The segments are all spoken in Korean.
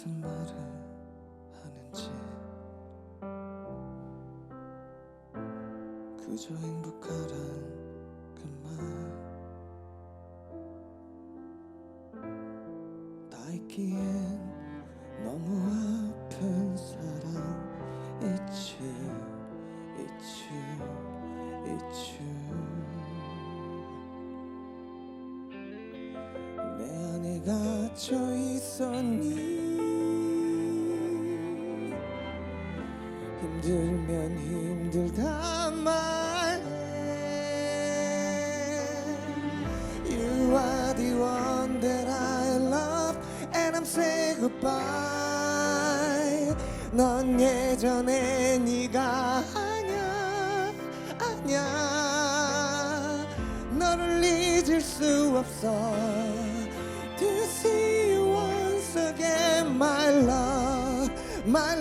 무슨 말을 하는지. 그저 행복하란 그말. 다 있기엔 너무 아픈 사랑 있지 있지 있지. 내 안에 갇혀 있었니 힘들면 힘들다 말해 You are the one that I love and I'm say goodbye 넌 예전에 네가 아냐 아냐 너를 잊을 수 없어 To see you once again my love my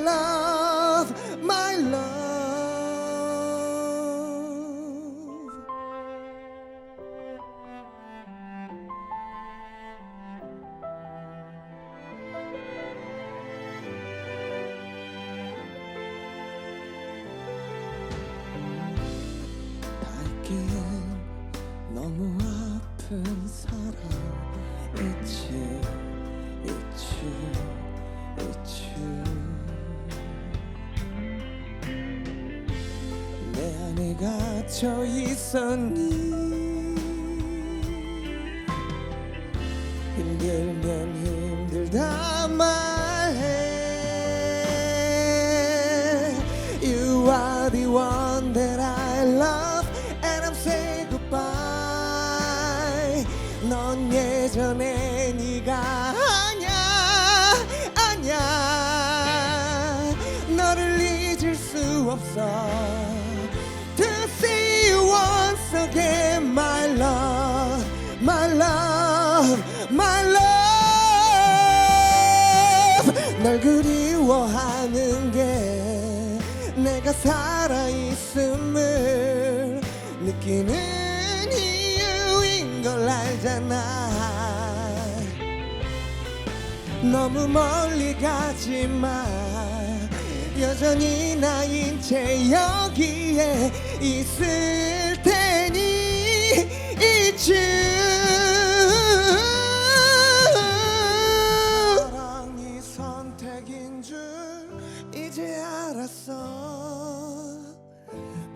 내 안에 갇혀 있었니 힘들면 힘들다 말해 You are the one that I love and I'm say goodbye 넌 예전에 네가 아냐 아냐 너를 잊을 수 없어 널 그리워하는 게 내가 살아있음을 느끼는 이유인 걸 알잖아. 너무 멀리 가지 마. 여전히 나인 채 여기에 있을 테니. 잊지 이제 알았어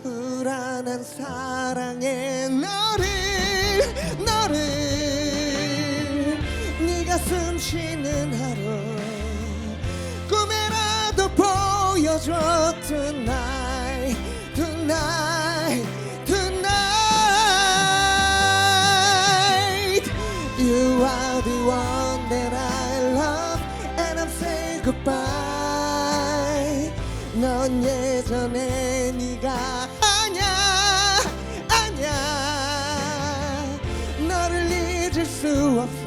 불안한 사랑에 너를 너를 네가 숨쉬는 하루 꿈에라도 보여줘 tonight tonight tonight You are the one that I love and I'm saying 넌 예전에 네가 아냐 아냐. 너를 잊을 수 없어